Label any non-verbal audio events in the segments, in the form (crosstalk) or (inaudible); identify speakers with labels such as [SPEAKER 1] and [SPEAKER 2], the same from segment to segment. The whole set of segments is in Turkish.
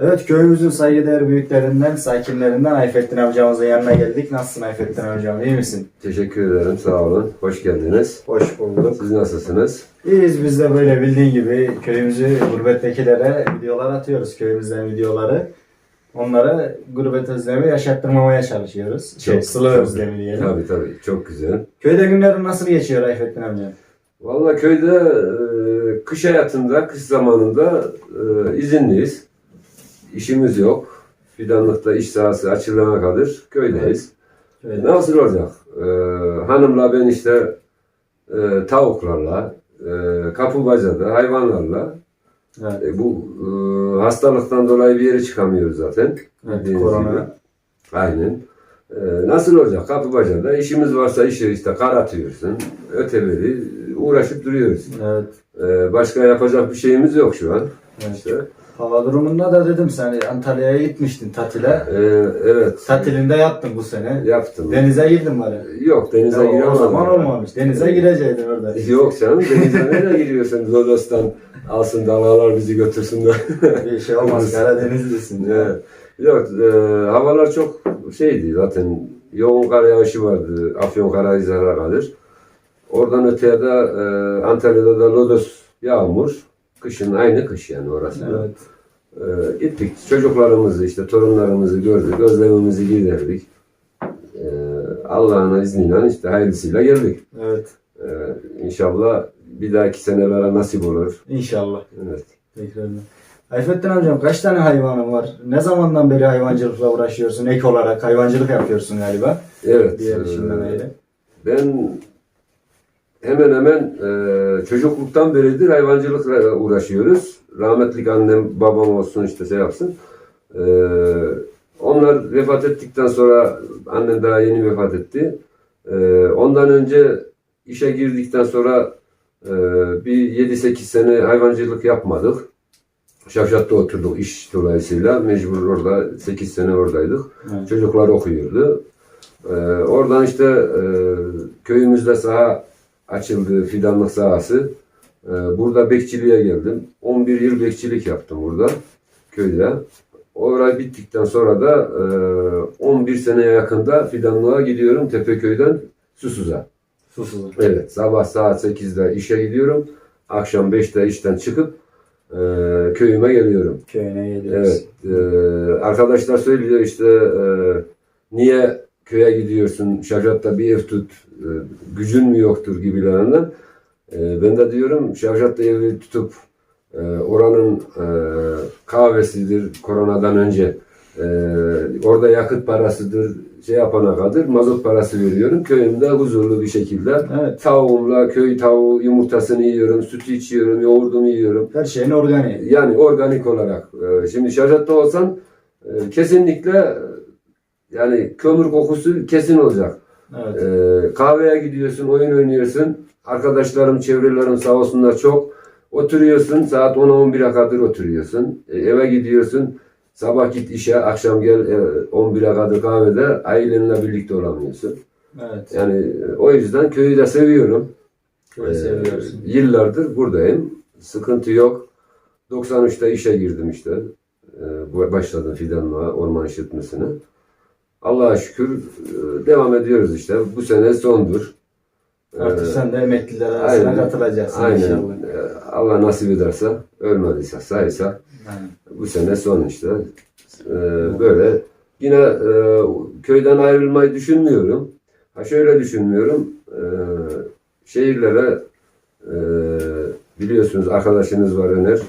[SPEAKER 1] Evet köyümüzün saygıdeğer büyüklerinden, sakinlerinden Ayfettin amcamızın yanına geldik. Nasılsın Ayfettin amcam? İyi misin?
[SPEAKER 2] Teşekkür ederim. Sağ olun. Hoş geldiniz.
[SPEAKER 1] Hoş bulduk.
[SPEAKER 2] Siz nasılsınız?
[SPEAKER 1] İyiyiz biz de böyle bildiğin gibi köyümüzü gurbettekilere videolar atıyoruz. Köyümüzden videoları. Onlara gurbet özlemi yaşattırmamaya çalışıyoruz. Şey,
[SPEAKER 2] Çok-
[SPEAKER 1] sıla
[SPEAKER 2] çok-
[SPEAKER 1] özlemi diyelim.
[SPEAKER 2] Tabii tabii. Çok güzel.
[SPEAKER 1] Köyde günlerin nasıl geçiyor Ayfettin amcam?
[SPEAKER 2] Vallahi köyde e, kış hayatında, kış zamanında e, izinliyiz. İşimiz yok. Fidanlıkta iş sahası açılana kadar köydeyiz.
[SPEAKER 1] Köyde.
[SPEAKER 2] Nasıl olacak? E, hanımla ben işte e, tavuklarla, e, kapubacada, hayvanlarla
[SPEAKER 1] Evet.
[SPEAKER 2] e, bu e, hastalıktan dolayı bir yere çıkamıyoruz zaten.
[SPEAKER 1] Evet,
[SPEAKER 2] Bildiğiniz gibi.
[SPEAKER 1] korona.
[SPEAKER 2] Aynen. Ee, nasıl olacak? Kapı bacada işimiz varsa işi işte kar atıyorsun. Öteberi uğraşıp duruyoruz.
[SPEAKER 1] Evet.
[SPEAKER 2] Ee, başka yapacak bir şeyimiz yok şu an.
[SPEAKER 1] evet.
[SPEAKER 2] İşte.
[SPEAKER 1] Hava durumunda da dedim sen Antalya'ya gitmiştin tatile.
[SPEAKER 2] Ee, evet.
[SPEAKER 1] Tatilinde yaptın bu sene.
[SPEAKER 2] Yaptım.
[SPEAKER 1] Denize girdin bari.
[SPEAKER 2] Yok denize
[SPEAKER 1] Ya, o
[SPEAKER 2] giremedim.
[SPEAKER 1] zaman olmamış. Denize girecektin orada.
[SPEAKER 2] Yok canım denize nereye giriyorsun? Lodos'tan alsın dalgalar bizi götürsün de.
[SPEAKER 1] Bir şey olmaz. (laughs) Karadenizlisin.
[SPEAKER 2] Evet. Yok e, havalar çok şeydi zaten yoğun kar yağışı vardı Afyon Karahisar'a kadar. Oradan öteye de e, Antalya'da da Lodos yağmur. Kışın aynı kış yani orası.
[SPEAKER 1] Evet.
[SPEAKER 2] E, gittik çocuklarımızı işte torunlarımızı gördük. Özlemimizi giderdik. E, Allah'ın izniyle işte hayırlısıyla geldik.
[SPEAKER 1] Evet.
[SPEAKER 2] E, inşallah bir dahaki senelere nasip olur.
[SPEAKER 1] İnşallah.
[SPEAKER 2] Evet.
[SPEAKER 1] Tekrardan. Ayfettin amcam kaç tane hayvanın var? Ne zamandan beri hayvancılıkla uğraşıyorsun? Ek olarak hayvancılık yapıyorsun galiba.
[SPEAKER 2] Evet.
[SPEAKER 1] Diğer işinden ayrı.
[SPEAKER 2] Ben hemen hemen e, çocukluktan beridir hayvancılıkla uğraşıyoruz. Rahmetlik annem, babam olsun işte şey yapsın. E, onlar vefat ettikten sonra, annem daha yeni vefat etti. E, ondan önce işe girdikten sonra e, bir 7-8 sene hayvancılık yapmadık. Şavşat'ta oturduk iş dolayısıyla. Mecbur orada 8 sene oradaydık.
[SPEAKER 1] Evet.
[SPEAKER 2] Çocuklar okuyordu. Ee, oradan işte e, köyümüzde saha açıldı, fidanlık sahası. Ee, burada bekçiliğe geldim. 11 yıl bekçilik yaptım burada, köyde. Oraya bittikten sonra da e, 11 seneye yakında fidanlığa gidiyorum Tepeköy'den Susuz'a.
[SPEAKER 1] Susuz.
[SPEAKER 2] Evet, sabah saat 8'de işe gidiyorum. Akşam 5'te işten çıkıp e, köyüme geliyorum.
[SPEAKER 1] Köyüne geliyoruz.
[SPEAKER 2] Evet. e, arkadaşlar söylüyor işte e, niye köye gidiyorsun? Şavşat'ta bir ev tut. e, gücün mü yoktur gibilerinden. E, ben de diyorum Şavşat'ta evi tutup e, oranın e, kahvesidir koronadan önce. E, orada yakıt parasıdır şey yapana kadar mazot parası veriyorum. Köyümde huzurlu bir şekilde
[SPEAKER 1] Evet.
[SPEAKER 2] tavuğumla köy tavuğu yumurtasını yiyorum, sütü içiyorum, yoğurdumu yiyorum.
[SPEAKER 1] Her şeyin organik.
[SPEAKER 2] Yani organik olarak. e, Şimdi şarjatta olsan e, kesinlikle yani kömür kokusu kesin olacak.
[SPEAKER 1] Evet.
[SPEAKER 2] E, Kahveye gidiyorsun, oyun oynuyorsun. Arkadaşlarım, çevrelerim sağ olsunlar çok. Oturuyorsun, saat 10'a 11'e kadar oturuyorsun. E, Eve gidiyorsun, sabah git işe, akşam gel e, 11'e kadar kahvede ailenle birlikte olamıyorsun.
[SPEAKER 1] Evet.
[SPEAKER 2] Yani e, o yüzden köyü de seviyorum.
[SPEAKER 1] Köyü
[SPEAKER 2] Ee,
[SPEAKER 1] seviyorsun.
[SPEAKER 2] Yıllardır buradayım. Sıkıntı yok. 93'te işe girdim işte. Ee, başladım fidanlığa, orman işletmesine. Allah'a şükür e, devam ediyoruz işte. Bu sene sondur.
[SPEAKER 1] Artık
[SPEAKER 2] Ee,
[SPEAKER 1] sen de emekliler arasına
[SPEAKER 2] aynen.
[SPEAKER 1] katılacaksın
[SPEAKER 2] Aynen.
[SPEAKER 1] inşallah.
[SPEAKER 2] Ee, Allah nasip ederse, ölmediyse, saysa
[SPEAKER 1] Aynen.
[SPEAKER 2] bu sene son işte. Ee, böyle. Yine e, köyden ayrılmayı düşünmüyorum. Ha şöyle düşünmüyorum. Ee, şehirlere e, biliyorsunuz arkadaşınız var Öner.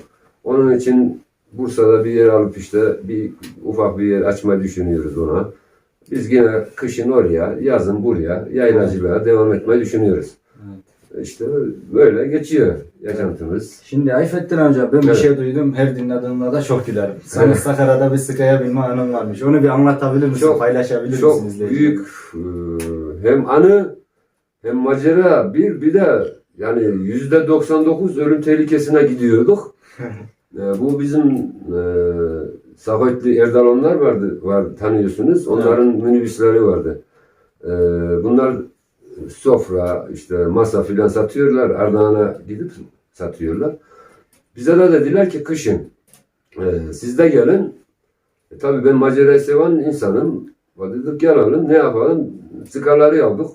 [SPEAKER 2] Onun için Bursa'da bir yer alıp işte bir ufak bir yer açmayı düşünüyoruz ona. Biz yine kışın oraya, yazın buraya, yaylacılığa devam etmeyi düşünüyoruz. İşte böyle geçiyor yaşantımız.
[SPEAKER 1] Şimdi Ayfettin amca ben bir
[SPEAKER 2] Evet.
[SPEAKER 1] şey duydum her dinlediğimde de çok gülerim. Sana Sakarya'da bir sıkaya binme anın varmış. Onu bir anlatabilir misin?
[SPEAKER 2] Çok-
[SPEAKER 1] Paylaşabilir
[SPEAKER 2] Çok
[SPEAKER 1] misin izleyicilerle?
[SPEAKER 2] büyük e, hem anı hem macera bir bir de yani yüzde 99 ölüm tehlikesine gidiyorduk. (laughs) E, bu bizim e, Sahoytli Erdalonlar vardı var tanıyorsunuz. Onların minibüsleri vardı. E, bunlar sofra işte masa filan satıyorlar. Ardahan'a gidip satıyorlar. Bize de dediler ki kışın e, siz de gelin. E, tabii ben macerayı seven insanım. Dedik gelelim ne yapalım? Sigarları aldık.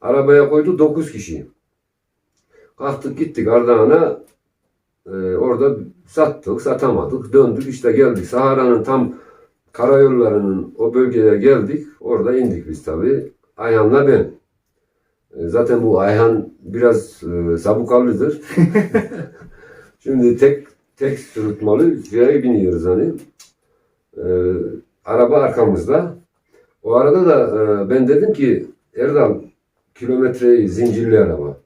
[SPEAKER 2] Arabaya koyduk 9 kişi. Kalktık gittik Ardahan'a. E, orada sattık, satamadık. Döndük işte geldik. Sahara'nın tam karayollarının o bölgeye geldik. Orada indik biz tabii. Ayhan'la ben. E, Zaten bu Ayhan biraz e, sabukallıdır. (laughs) Şimdi tek tek sırıtmalı şeye biniyoruz hani. E, araba arkamızda. O arada da e, ben dedim ki Erdal kilometreyi zincirli araba.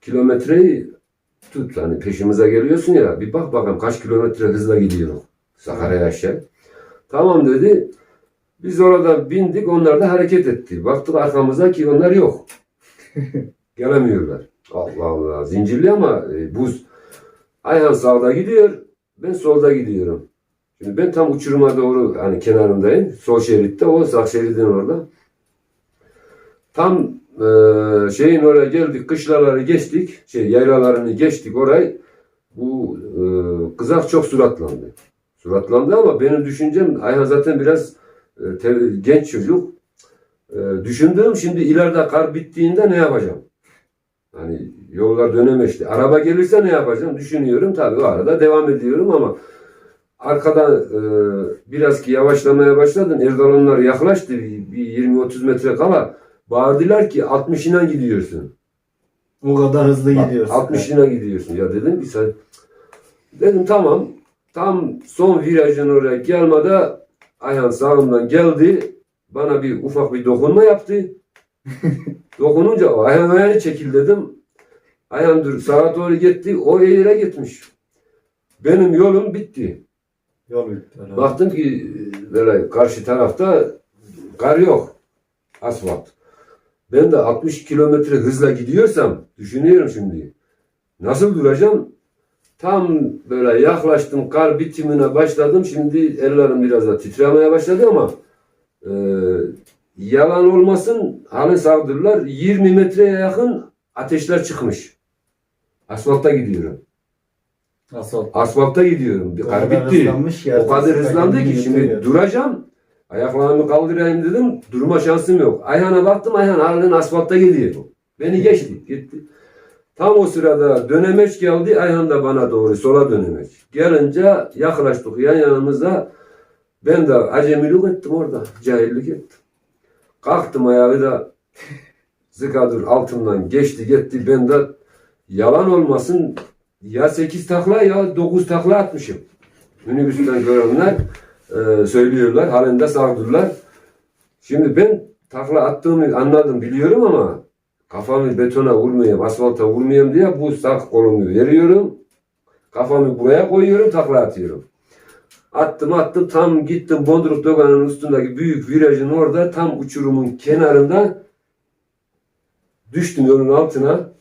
[SPEAKER 2] Kilometreyi tut hani peşimize geliyorsun ya bir bak bakalım kaç kilometre hızla gidiyor Sakarya aşağı. Tamam dedi. Biz orada bindik onlar da hareket etti. Baktık arkamıza ki onlar yok. (laughs) Gelemiyorlar. Allah Allah. Zincirli ama e, buz. Ayhan sağda gidiyor. Ben solda gidiyorum. Şimdi ben tam uçuruma doğru hani kenarındayım. Sol şeritte o sağ şeridin orada. Tam e, şeyin oraya geldik. Kışlaları geçtik. Şey yaylalarını geçtik orayı. Bu e, kızak çok suratlandı. Suratlandı ama benim düşüncem Ayhan zaten biraz e, te- genç çocuk. E, düşündüğüm şimdi ileride kar bittiğinde ne yapacağım? Hani yollar dönemeçti. Araba gelirse ne yapacağım düşünüyorum. Tabii o arada devam ediyorum ama arkadan e, biraz ki yavaşlamaya başladın. Erdal onlar yaklaştı. Bir, bir 20-30 metre kala bağırdılar ki 60'ına gidiyorsun.
[SPEAKER 1] O kadar hızlı gidiyorsun.
[SPEAKER 2] 60'ına gidiyorsun. Ya dedim ki sen dedim tamam. Tam son virajın oraya gelmede Ayhan sağımdan geldi. Bana bir ufak bir dokunma yaptı. (laughs) Dokununca Ayhan ayağını çekil dedim. Ayhan dur sağa doğru gitti. O yere gitmiş. Benim yolum bitti.
[SPEAKER 1] Yol bitti.
[SPEAKER 2] Baktım ki böyle karşı tarafta kar yok. Asfalt. Ben de 60 kilometre hızla gidiyorsam düşünüyorum şimdi. Nasıl duracağım? Tam böyle yaklaştım kar bitimine başladım. Şimdi ellerim biraz da titremeye başladı ama e, yalan olmasın hani savdırlar 20 metreye yakın ateşler çıkmış. Asfalta gidiyorum.
[SPEAKER 1] Asfalt.
[SPEAKER 2] Asfalta gidiyorum. Kar bitti. O kadar hızlandı ki şimdi
[SPEAKER 1] götürüyor.
[SPEAKER 2] duracağım. Ayaklarımı kaldırayım dedim. Durma şansım yok. Ayhan'a baktım. Ayhan halen asfaltta gidiyor. Beni geçti. Gitti. Tam o sırada dönemeç geldi. Ayhan da bana doğru sola dönemeç. Gelince yaklaştık yan yanımızda. Ben de acemilik ettim orada. Cahillik ettim. Kalktım ayağı da (laughs) zıkadır altından geçti gitti. Ben de yalan olmasın ya 8 takla ya 9 takla atmışım. Minibüsten görenler e, söylüyorlar. Halinde sağdurlar. Şimdi ben takla attığımı anladım biliyorum ama kafamı betona vurmayayım, asfalta vurmayayım diye bu sağ kolumu veriyorum. Kafamı buraya koyuyorum, takla atıyorum. Attım attım tam gittim Bonduruk Dogan'ın üstündeki büyük virajın orada tam uçurumun kenarında düştüm yolun altına.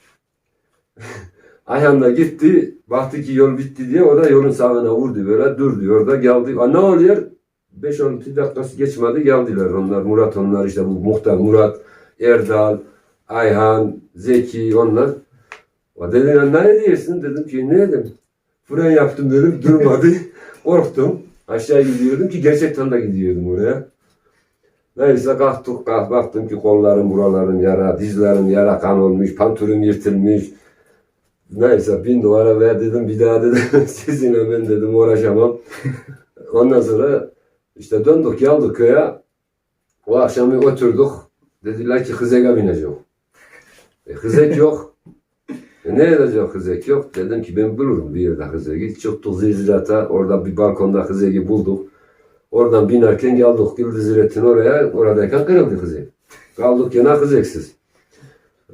[SPEAKER 2] (laughs) Ayhan da gitti. Baktı ki yol bitti diye o da yolun sağına vurdu böyle durdu orada geldi. Aa, ne oluyor? 5-6 dakikası geçmedi geldiler onlar. Murat onlar işte bu muhtar Murat, Erdal, Ayhan, Zeki onlar. O dediler ne diyorsun? Dedim ki ne dedim. Fren yaptım dedim durmadı. (laughs) Korktum. Aşağı gidiyordum ki gerçekten de gidiyordum oraya. Neyse kalktık kalk baktım ki kollarım buralarım yara, dizlerim yara kan olmuş, pantolonum yırtılmış. Neyse bin numara ver dedim bir daha dedim (laughs) sizinle ben dedim uğraşamam. (laughs) Ondan sonra işte döndük geldik köye. O akşam bir oturduk. Dediler ki Hızek'e bineceğim. E, Hızek yok. E, ne edecek Hızek yok? Dedim ki ben bulurum bir yerde Hızek'i. Çıktık Zizrat'a. Orada bir balkonda Hızek'i bulduk. Oradan binerken geldik Güldiziret'in oraya. Oradayken kırıldı Hızek. Kaldık yana Hızek'siz.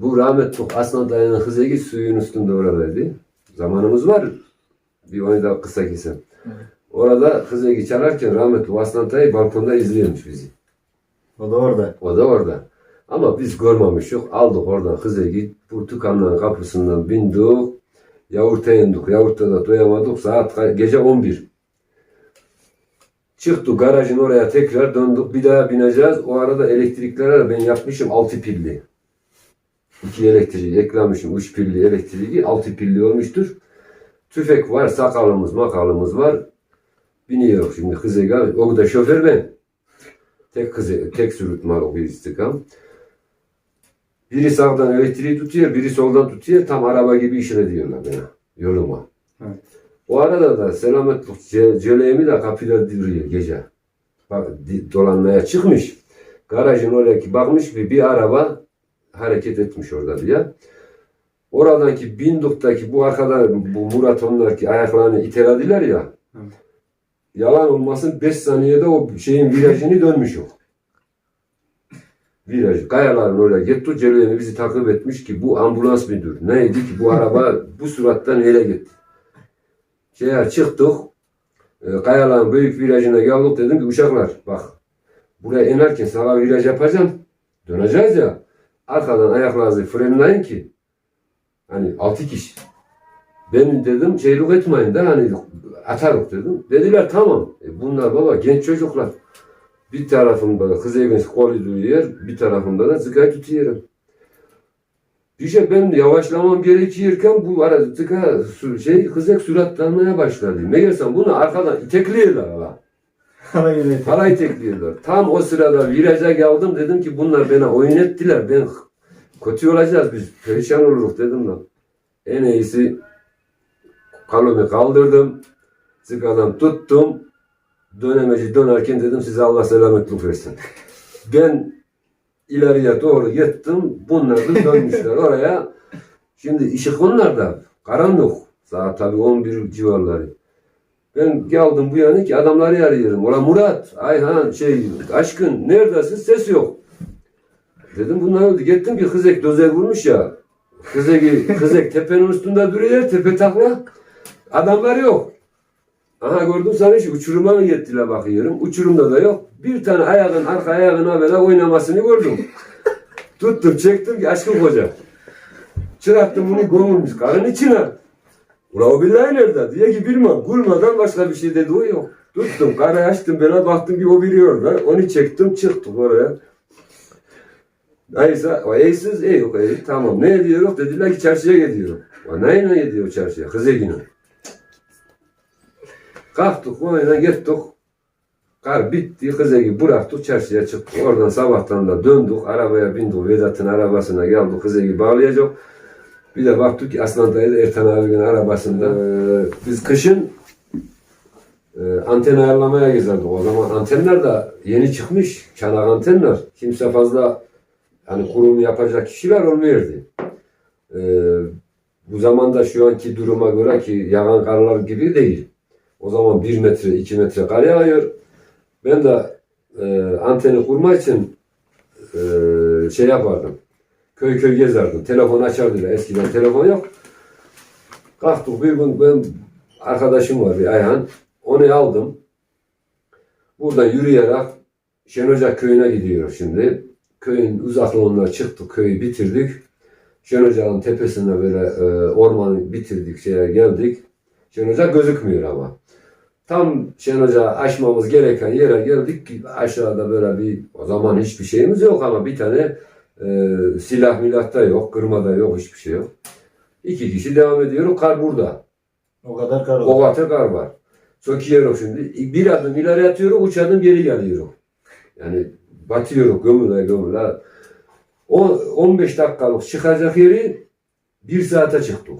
[SPEAKER 2] Bu rahmetli Aslan Dayı'nın Hızek'i suyun üstünde oradaydı. Zamanımız var. Bir onu da kısa kesem. Orada Hızek'i çalarken rahmetli Aslan Dayı balkonda izliyormuş bizi.
[SPEAKER 1] O da orada.
[SPEAKER 2] O da orada. Ama biz görmemiş yok. Aldık oradan Hızek'i. Portukanların kapısından bindik. Yavurta indik. Yavurta da doyamadık. Saat gece 11. Çıktık garajın oraya tekrar döndük. Bir daha bineceğiz. O arada elektriklere ben yapmışım 6 pilli. İki elektriği eklemişim. 3 pilli elektriği 6 pilli olmuştur. Tüfek var, sakalımız, makalımız var. Biniyor şimdi kızıga. O da şoför ben. Tek kızı, tek sürütme o bir istikam. Biri sağdan elektriği tutuyor, biri soldan tutuyor. Tam araba gibi işine diyorlar bana. Yoluma.
[SPEAKER 1] Evet.
[SPEAKER 2] O arada da selametlik ce- celeğimi de kapıda duruyor gece. Bak, dolanmaya çıkmış. Garajın oraya ki bakmış bir, bir araba hareket etmiş orada diye. Oradaki Binduk'taki bu arkadan bu Murat onlar ki ayaklarını itelediler ya. Yalan olmasın 5 saniyede o şeyin virajını dönmüş o. Viraj. Kayaların oraya gitti. Celil'e bizi takip etmiş ki bu ambulans müdür. Neydi ki bu araba bu surattan nereye gitti? Şeye çıktık. E, Kayaların büyük virajına geldik dedim ki uşaklar bak buraya inerken sağa viraj yapacağım. Döneceğiz ya. Arkadan ayaklarınızı frenleyin ki hani altı kişi. Ben dedim şeylik etmeyin de hani atarık dedim. Dediler tamam. E bunlar baba genç çocuklar. Bir tarafımda kız evin kolu duruyor, bir tarafımda da zıkayı tutuyorum. Bir şey ben yavaşlamam gerekirken bu ara zıka su- şey kızak suratlanmaya başladı. Meğersem bunu arkadan itekliyorlar hala.
[SPEAKER 1] Hala yine
[SPEAKER 2] Hala itekliyorlar. Tam o sırada viraja geldim dedim ki bunlar bana oyun ettiler. Ben kötü olacağız biz. Perişan oluruz dedim lan. En iyisi kalomu kaldırdım. Zıkadan tuttum. Dönemeci dönerken dedim size Allah selametlik versin. Ben ileriye doğru gittim. Bunlar da dönmüşler oraya. Şimdi ışık onlarda. Karanlık. Saat tabii 11 civarları. Ben geldim bu yana ki adamları arıyorum. Ola Murat, Ayhan, şey, Aşkın neredesin? Ses yok. Dedim bunlar öldü. Gittim ki kızek dozer vurmuş ya. Kızek, kızek (laughs) tepenin üstünde duruyor. Tepe takla. Adamlar yok. Aha gördüm sana şu uçuruma mı gittiler bakıyorum. Uçurumda da yok. Bir tane ayağın arka ayağına böyle oynamasını gördüm. (laughs) Tuttum çektim ki aşkım koca. Çırattım bunu gömülmüş karın içine. Ula o billahi nerede? Diye ki bilmem. Gülmeden başka bir şey dedi o yok. Tuttum karayı açtım bana baktım ki o biri orada. Onu çektim çıktık oraya. Neyse o eysiz ey yok ey tamam ne ediyoruz dediler ki çarşıya gidiyor. O neyle ne gidiyor çarşıya? Kız egine. Kalktık oyuna gittik. Kar bitti kız egi bıraktık çarşıya çıktık. Oradan sabahtan da döndük arabaya bindik Vedat'ın arabasına geldik kız egi bağlayacak. Bir de baktık ki Aslan Dayı da Ertan abinin arabasında. Ee, biz kışın e, anten ayarlamaya gezerdik. O zaman antenler de yeni çıkmış. Çanak antenler. Kimse fazla hani kurum yapacak kişiler olmuyordu. Ee, bu zamanda şu anki duruma göre ki yağan karlar gibi değil. O zaman 1 metre, 2 metre kar yağıyor. Ben de e, anteni kurmak için e, şey yapardım. Köy köy gezerdim. Telefon açardılar. Eskiden telefon yok. Kalktık bir gün ben arkadaşım var bir Ayhan. Onu aldım. Buradan yürüyerek Şenocak köyüne gidiyoruz şimdi. Köyün uzaklığına çıktık. Köyü bitirdik. Şenocak'ın tepesine böyle e, ormanı bitirdik. Şeye geldik. Şenocak gözükmüyor ama. Tam Şenocak'ı aşmamız gereken yere geldik aşağıda böyle bir o zaman hiçbir şeyimiz yok ama bir tane e, silah milah da yok, kırma da yok, hiçbir şey yok. İki kişi devam ediyor. Kar burada.
[SPEAKER 1] o kadar kar
[SPEAKER 2] O
[SPEAKER 1] oldu.
[SPEAKER 2] kadar kar var. Çöküyorum şimdi. Bir adım ileri atıyorum, üç adım geri geliyorum. Yani batıyorum gömüle gömüle. O 15 dakikalık çıkacak yeri bir saate çıktık.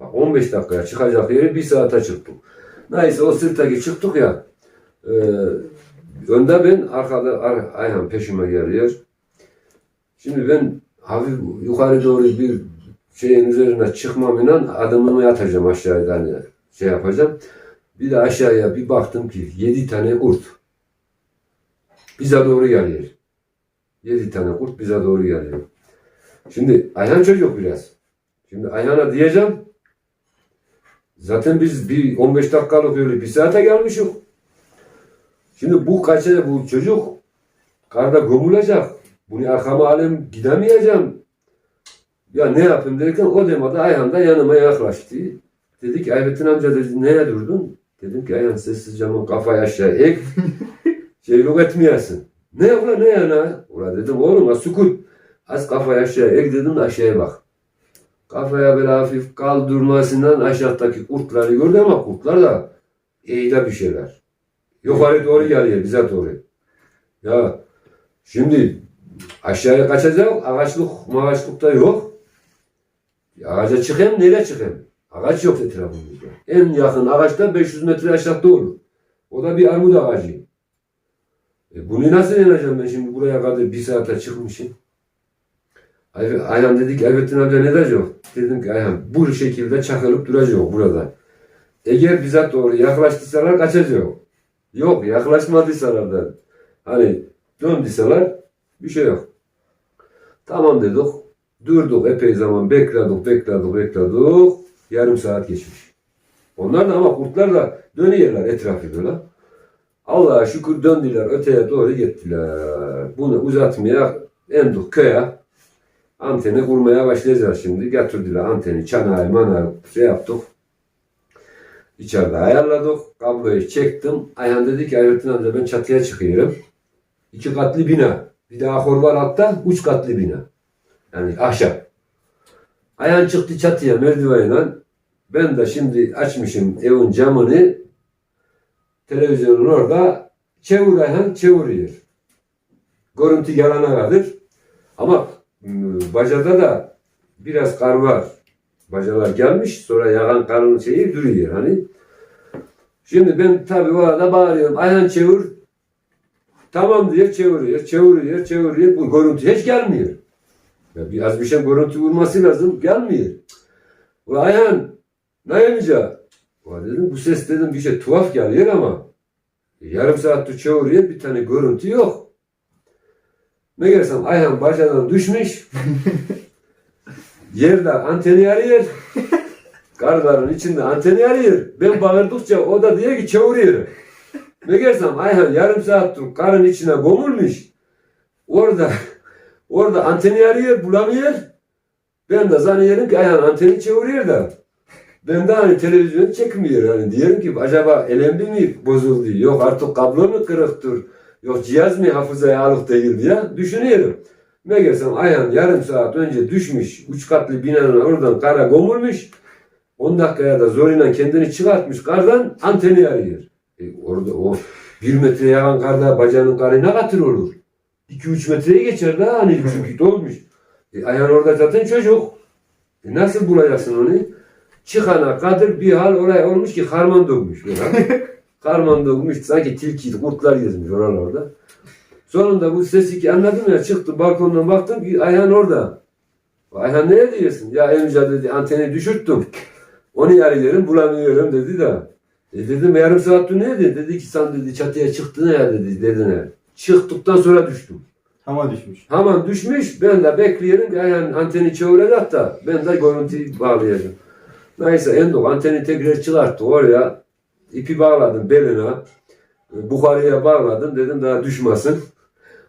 [SPEAKER 2] Bak 15 dakikaya çıkacak yeri bir saate çıktık. Neyse o sırttaki çıktık ya. E, önde ben arkada Ar- Ayhan peşime geliyor. Şimdi ben hafif yukarı doğru bir şeyin üzerine çıkmamla adımımı atacağım aşağıya hani şey yapacağım. Bir de aşağıya bir baktım ki yedi tane kurt. Bize doğru geliyor. Yedi tane kurt bize doğru geliyor. Şimdi Ayhan çocuk biraz. Şimdi Ayhan'a diyeceğim. Zaten biz bir 15 dakikalık yolu bir saate gelmişiz. Şimdi bu kaçacak bu çocuk karda gömülecek. Bunu arkama alayım gidemeyeceğim. Ya ne yapayım derken o demada Ayhan da yanıma yaklaştı. Dedi ki Ayvettin amca dedi neye durdun? Dedim ki Ayhan sessizce ama kafayı aşağı ek. (laughs) Şeylik etmeyesin. Ne lan ne yana? Ula dedim oğlum ha sukut. Az kafayı aşağı ek dedim de aşağıya bak. Kafaya böyle hafif kaldırmasından aşağıdaki kurtları gördü ama kurtlar da eğile bir şeyler. Yukarı doğru geliyor bize doğru. Ya şimdi aşağıya kaçacak ağaçlık mağaçlık da yok. Ağaca çıkayım nereye çıkayım? Ağaç yok etrafımızda. En yakın ağaçta 500 metre aşağıda olur. O da bir armut ağacı. E bunu nasıl ineceğim ben şimdi buraya kadar bir saate çıkmışım. Ay- Ayhan dedi ki Elbettin abla ne diyecek? Dedim ki Ayhan bu şekilde çakılıp duracak burada. Eğer bize doğru yaklaştıysalar kaçacak. Yok yaklaşmadıysalar da hani döndüyseler bir şey yok. Tamam dedik. Durduk epey zaman bekledik bekledik bekledik. Yarım saat geçmiş. Onlar da ama kurtlar da dönüyorlar etrafı böyle. Allah'a şükür döndüler öteye doğru gittiler. Bunu uzatmaya endik köye. Anteni kurmaya başlayacağız şimdi. Getirdiler anteni, çanağı, manağı şey yaptık. İçeride ayarladık. Kabloyu çektim. Ayhan dedi ki Ayrettin ben çatıya çıkıyorum. İki katlı bina. Bir de ahor var altta. Üç katlı bina. Yani ahşap. Ayhan çıktı çatıya merdivenle. Ben de şimdi açmışım evin camını. Televizyonun orada çevir Ayhan çeviriyor. Görüntü yalana kadar. Ama m, bacada da biraz kar var. Bacalar gelmiş sonra yağan karın şeyi duruyor hani. Şimdi ben tabii o arada bağırıyorum. Ayhan çevir. Tamam diye çeviriyor, çeviriyor, çeviriyor. Bu görüntü hiç gelmiyor. Ya biraz bir şey görüntü vurması lazım. Gelmiyor. Ulan Ayhan ne yapacak? Ulan dedim bu ses dedim bir şey tuhaf geliyor ama yarım saattir çeviriyor bir tane görüntü yok. Meğersem Ayhan bacadan düşmüş. (laughs) Yerde anteni arıyor. (laughs) Karların içinde anteni arıyor. Ben bağırdıkça o da diyor ki çeviriyor. Meğersem Ayhan yarım saattir karın içine gömülmüş. Orada (laughs) orada anteni arıyor bulamıyor. Ben de zannediyorum ki Ayhan anteni çeviriyor da. Ben de hani televizyon çekmiyor. Hani diyorum ki acaba elembi mi bozuldu? Yok artık kablo mu kırıktır? Yok cihaz mı hafızaya alık değil diye düşünüyorum. Meğersem Ayhan yarım saat önce düşmüş. Üç katlı binanın oradan kara gömülmüş. 10 dakikaya da zoruyla kendini çıkartmış kardan anteni arıyor. E orada o bir metre yağan karda bacağının karı ne katır olur? 2-3 metreye geçer daha hani çünkü dolmuş. E, Ayhan orada zaten çocuk. E, nasıl bulacaksın onu? Çıkana kadar bir hal oraya olmuş ki harman. Böyle. harman dökmüş. Sanki tilki, kurtlar gezmiş oralarda. Sonunda bu sesi ki anladım ya çıktı balkondan baktım ki Ayhan orada. Ayhan ne diyorsun? Ya Emca dedi anteni düşürttüm. Onu arıyorum bulamıyorum dedi de. E dedim yarım saat ne dedi? Dedi ki sen dedi çatıya çıktın ya dedi dedine. Çıktıktan sonra düştüm.
[SPEAKER 1] Ama düşmüş.
[SPEAKER 2] Hemen düşmüş. Ben de bekliyorum Ayhan anteni çevirecek da ben de görüntüyü bağlayacağım. Neyse Endok anteni tekrar çıkarttı oraya. ipi bağladım beline. Buharıya bağladım. Dedim daha düşmesin.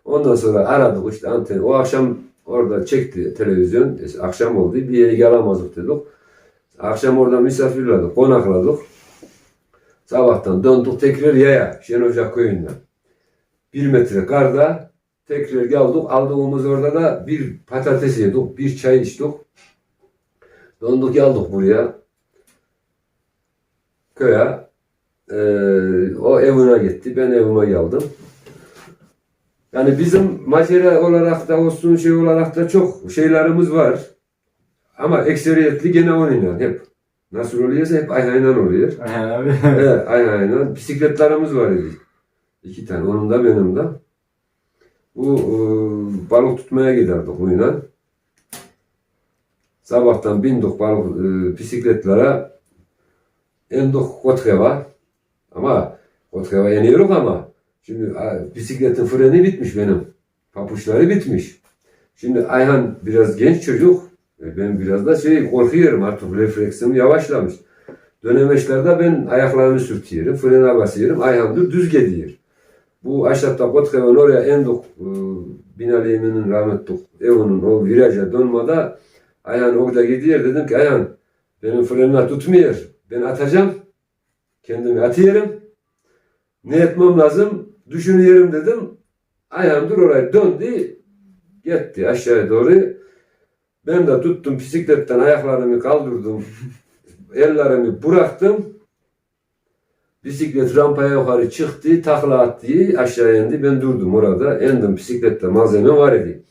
[SPEAKER 2] Ondan sonra aradık işte anteni. O akşam orada çekti televizyon. İşte akşam oldu. Bir yere gelemezdik dedik. Akşam orada misafirledik. Konakladık. Sabahtan döndük tekrar yaya. Şenocak köyünden. Bir metre karda tekrar geldik. Aldığımız orada da bir patates yedik. Bir çay içtik. Döndük geldik buraya. Köye. Ee, o evine gitti. Ben evime geldim. Yani bizim macera olarak da olsun şey olarak da çok şeylerimiz var. Ama ekseriyetli gene onunla hep. Nasıl oluyorsa hep aynen oluyor.
[SPEAKER 1] Abi. (laughs)
[SPEAKER 2] evet aynen. Bisikletlerimiz var idi. İki tane. Onun da benim de. Bu e, balık tutmaya giderdik buyla. Sabahtan bindik balık e, bisikletlere. Endik Kotkeva. Ama Kotkeva iniyoruz ama şimdi a, bisikletin freni bitmiş benim. Papuçları bitmiş. Şimdi Ayhan biraz genç çocuk. E, Ben biraz da şey korkuyorum artık refleksim yavaşlamış. Dönemeçlerde ben ayaklarımı sürtüyorum, frene basıyorum, ayağım dur düz gidiyor. Bu aşağıda Kotkev'in oraya endik, e, Binali Emin'in rahmetli evinin o viraja dönmede ayağın orada gidiyor. Dedim ki ayağın benim frenine tutmuyor. Ben atacağım. Kendimi atıyorum. Ne etmem lazım? Düşünüyorum dedim. Ayağım dur oraya döndü. Gitti aşağıya doğru. Ben de tuttum bisikletten ayaklarımı kaldırdım. (laughs) ellerimi bıraktım. Bisiklet rampaya yukarı çıktı, takla attı, aşağı indi. Ben durdum orada. Endim bisiklette malzeme var idi.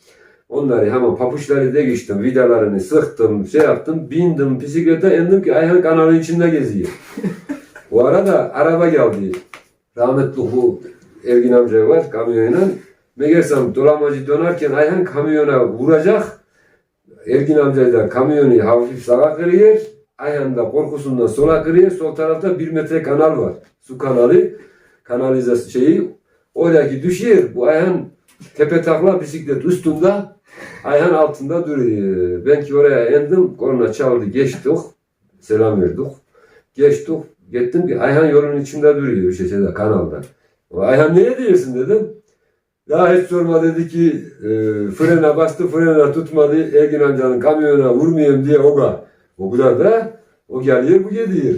[SPEAKER 2] Onları hemen papuçları da geçtim, vidalarını sıktım, şey yaptım, bindim bisiklete endim ki Ayhan kanalın içinde geziyor. (laughs) Bu arada araba geldi. Rahmetli bu Ergin amca var kamyonla. Meğersem dolamacı dönerken Ayhan kamyona vuracak. Ergin amca da kamyonu hafif sağa kırıyor. Ayhan da korkusundan sola kırıyor. Sol tarafta bir metre kanal var. Su kanalı. Kanalizasyon şeyi. Oradaki düşüyor. Bu Ayhan tepe takla bisiklet üstünde. Ayhan altında duruyor. Ben ki oraya indim. Korna çaldı. Geçtik. Selam verdik. Geçtik. Gittim ki Ayhan yolun içinde duruyor. Şey şeyde, kanalda. Ayhan neye diyorsun dedim. Ya hiç sorma dedi ki e, frene bastı frene tutmadı. Ergin amcanın kamyonuna vurmayayım diye o kadar. O kadar da o geliyor bu geliyor.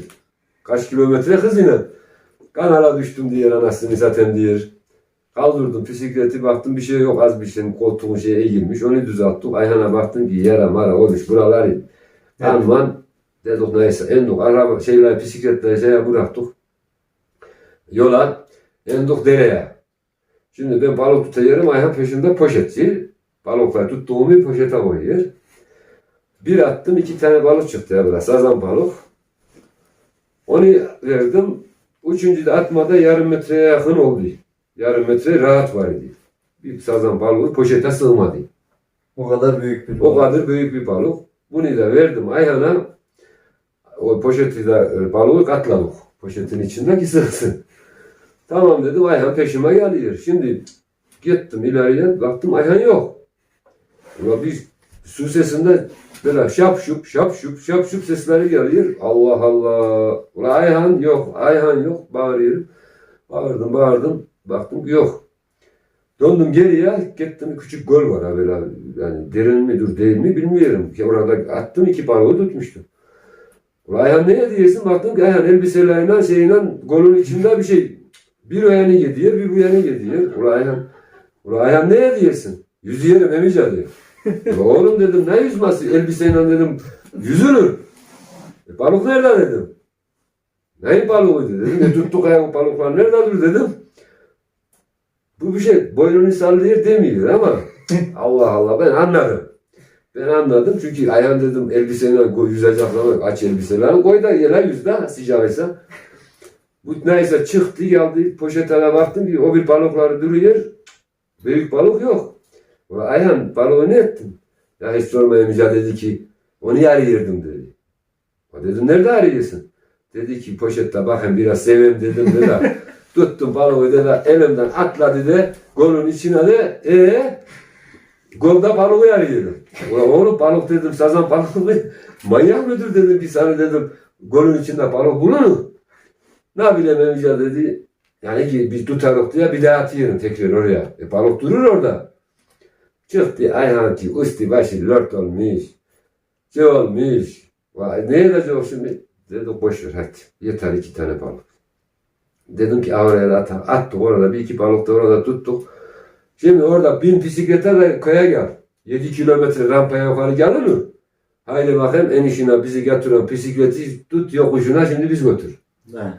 [SPEAKER 2] Kaç kilometre hızıyla. Kanala düştüm diye anasını zaten diyor. Kaldırdım bisikleti baktım bir şey yok az bir şey koltuğun şeye eğilmiş onu düzelttik. Ayhan'a baktım ki yara mara olmuş buraları. Aman dedik neyse endik araba şeyler bisikletleri şeye bıraktık. Yola endik dereye. Şimdi ben balık tutuyorum Ayhan peşinde poşetçi. Balıklar tuttuğumu poşete koyuyor. Bir attım iki tane balık çıktı ya biraz sazan balık. Onu verdim. Üçüncü de atmada yarım metreye yakın oldu. Yarım metre rahat var idi. Bir sazan balığı poşete sığmadı.
[SPEAKER 1] O kadar büyük bir
[SPEAKER 2] O kadar büyük bir balık. Bunu da verdim Ayhan'a. O poşeti de e, balığı katladık. Poşetin içindeki sığsın. Tamam dedim Ayhan peşime geliyor. Şimdi gittim ileriye baktım Ayhan yok. Ulan bir su sesinde böyle şap şup şap şup şap şup sesleri geliyor. Allah Allah. Ulan Ayhan yok. Ayhan yok. Bağırıyorum. Bağırdım bağırdım. Baktım yok. Döndüm geriye gittim küçük göl var böyle yani derin midir değil mi bilmiyorum ki orada attım iki balığı tutmuştum. Ulan Ayhan ne diyorsun baktım ki Ayhan elbiseleriyle şeyle golün içinde bir şey bir o yana gidiyor bir bu yana gidiyor. Ulan Ayhan, ulan Ayhan ne diyorsun? Yüzüyelim emice diyor. Ulan oğlum dedim ne yüzmesi elbiseyle dedim yüzülür. E, balık nerede dedim. Ne balığıydı dedim. E, tuttuk ayak balıklar nerede dur dedim. Bu bir şey boynunu sallıyor demiyor ama (laughs) Allah Allah ben anladım. Ben anladım çünkü ayağım dedim elbiseyle yüzecek zaman aç elbiseleri koy da yere yüzde sıcaksa. Bu neyse çıktı geldi poşete baktım ki o bir balıkları duruyor. Büyük balık yok. Ulan Ayhan balığı ne ettin? Ya hiç sormayınca dedi ki onu arıyordum dedi. O dedim nerede arıyorsun? Dedi ki poşette bakın biraz seveyim dedim dedi. (laughs) Tuttum balığı dedi elimden atladı de golün içine de ee golda balığı arıyorum. Ulan oğlum balık dedim sazan balık mı? (laughs) Manyak mıdır dedim bir sana dedim golün içinde balık bulur Ne bileyim Emice dedi. Yani ki biz tutarız diye bir daha atıyorum tekrar oraya. E, balık durur orada. Çıktı Ayhan ki üstü başı lört olmuş. Şey olmuş. Vay, ne edeceğiz şimdi? Dedik boş ver hadi. Yeter iki tane balık. Dedim ki "Aa, oraya da atalım. Attık orada bir iki balık da orada tuttuk. Şimdi orada bin bisiklete de köye gel. 7 kilometre rampaya yukarı gelir mi? Haydi bakayım enişine bizi götüren bisikleti tut yokuşuna şimdi biz götür.
[SPEAKER 1] Ha.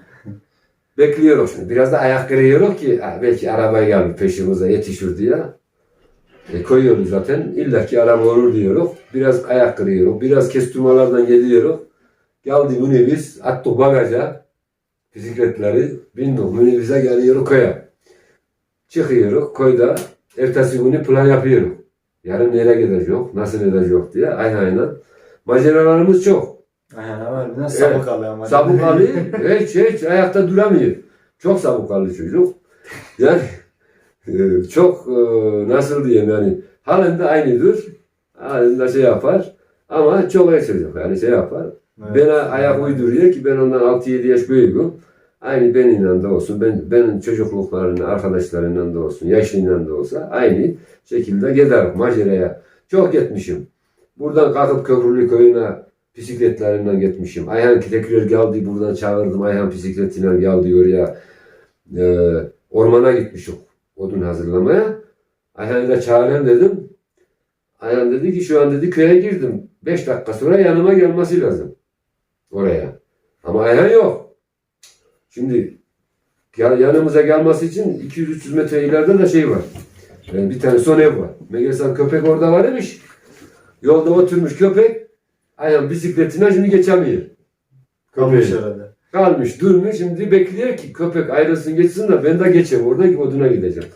[SPEAKER 2] Bekliyoruz şimdi. Biraz da ayak kırıyoruz ki belki araba gelir peşimize yetişir diye. E, koyuyoruz zaten. İlla ki araba olur diyoruz. Biraz ayak kırıyoruz. Biraz kestirmalardan geliyoruz. Geldi minibüs. Attık bagaja. Bisikletleri bindik. Minibüse geliyoruz köye. Çıkıyoruz koyda. Ertesi günü plan yapıyoruz. Yarın nereye gideceğiz? Nasıl edeceğiz diye. Aynen aynen. Maceralarımız çok.
[SPEAKER 1] Aynen var. Bir de sabık alıyor ama.
[SPEAKER 2] Sabıkalı (laughs) hiç hiç ayakta duramıyor. Çok sabıkalı çocuk. Yani e, çok e, nasıl diyeyim yani halinde aynıdır. Halinde şey yapar. Ama çok iyi çocuk yani şey yapar.
[SPEAKER 1] Evet.
[SPEAKER 2] Bana ayak uyduruyor ki ben ondan 6-7 yaş büyüğüm. Aynı benimle de olsun, ben, benim çocukluklarının arkadaşlarından da olsun, yaşıyla da olsa aynı şekilde giderim maceraya. Çok gitmişim. Buradan kalkıp Köprülü köyüne bisikletlerinden gitmişim. Ayhan tekrar geldi buradan çağırdım. Ayhan bisikletiyle geldi oraya. Ee, ormana gitmişim odun hazırlamaya. Ayhan'ı da çağırayım dedim. Ayhan dedi ki şu an dedi köye girdim. 5 dakika sonra yanıma gelmesi lazım. Oraya. Ama Ayhan yok. Şimdi ya- yanımıza gelmesi için 200-300 metre ileride de şey var. Yani bir tane son ev var. Meğersem köpek orada var imiş. Yolda oturmuş köpek. Ayhan bisikletine şimdi geçemiyor.
[SPEAKER 1] Kalmış
[SPEAKER 2] Köpeği.
[SPEAKER 1] orada.
[SPEAKER 2] Kalmış durmuş şimdi bekliyor ki köpek ayrılsın geçsin de ben de geçeyim orada oduna gideceğim.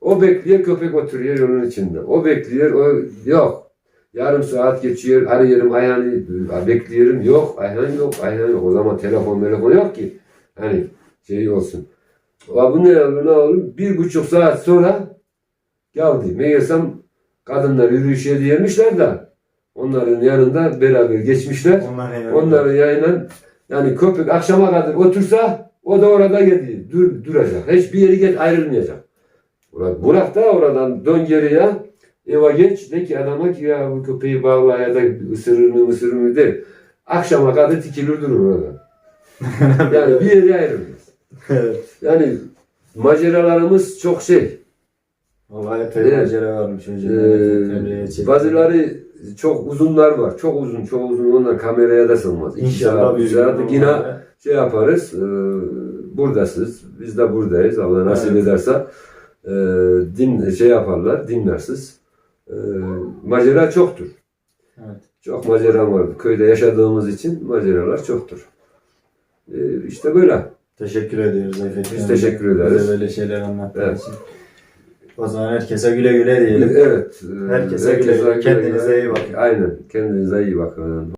[SPEAKER 2] O bekliyor köpek oturuyor yolun içinde. O bekliyor o yok. Yarım saat geçiyor arıyorum ayağını bekliyorum yok ayağın yok ayağın yok. O zaman telefon telefon yok ki. Hani şey olsun. Ama bu ne olur ne olur bir buçuk saat sonra geldi. Meğersem kadınlar yürüyüşe diyemişler de onların yanında beraber geçmişler.
[SPEAKER 1] Onlar?
[SPEAKER 2] Onların yayından yani köpek akşama kadar otursa o da orada gidiyor. Dur, duracak. Hiçbir yere git ayrılmayacak. Burak, Burak da oradan dön geriye eve geç de ki adama ki ya bu köpeği bağla ya da ısırır mı ısırır mı de. Akşama kadar tikilir durur orada. (laughs) yani bir yere ayrılmaz.
[SPEAKER 1] Evet.
[SPEAKER 2] Yani maceralarımız çok şey.
[SPEAKER 1] Vallahi epey
[SPEAKER 2] Evet.
[SPEAKER 1] macera varmış
[SPEAKER 2] Ee,
[SPEAKER 1] hocam.
[SPEAKER 2] bazıları çok uzunlar var. Çok uzun, çok uzun. Onlar kameraya da sığmaz.
[SPEAKER 1] İnşallah
[SPEAKER 2] saat.
[SPEAKER 1] gün
[SPEAKER 2] Yine şey yaparız. E, buradasınız. Biz de buradayız. Allah nasip
[SPEAKER 1] Evet.
[SPEAKER 2] ederse e, din şey yaparlar. Dinlersiz. E, macera çoktur.
[SPEAKER 1] Evet.
[SPEAKER 2] Çok macera vardır. Köyde yaşadığımız için maceralar çoktur. E, işte böyle.
[SPEAKER 1] Teşekkür ediyoruz Efet.
[SPEAKER 2] Biz teşekkür ederiz.
[SPEAKER 1] Bize böyle şeyler anlattığın
[SPEAKER 2] Evet.
[SPEAKER 1] için. O zaman herkese güle güle diyelim.
[SPEAKER 2] Evet. e,
[SPEAKER 1] Herkese güle güle. Kendinize iyi bakın.
[SPEAKER 2] Aynen. Kendinize iyi bakın.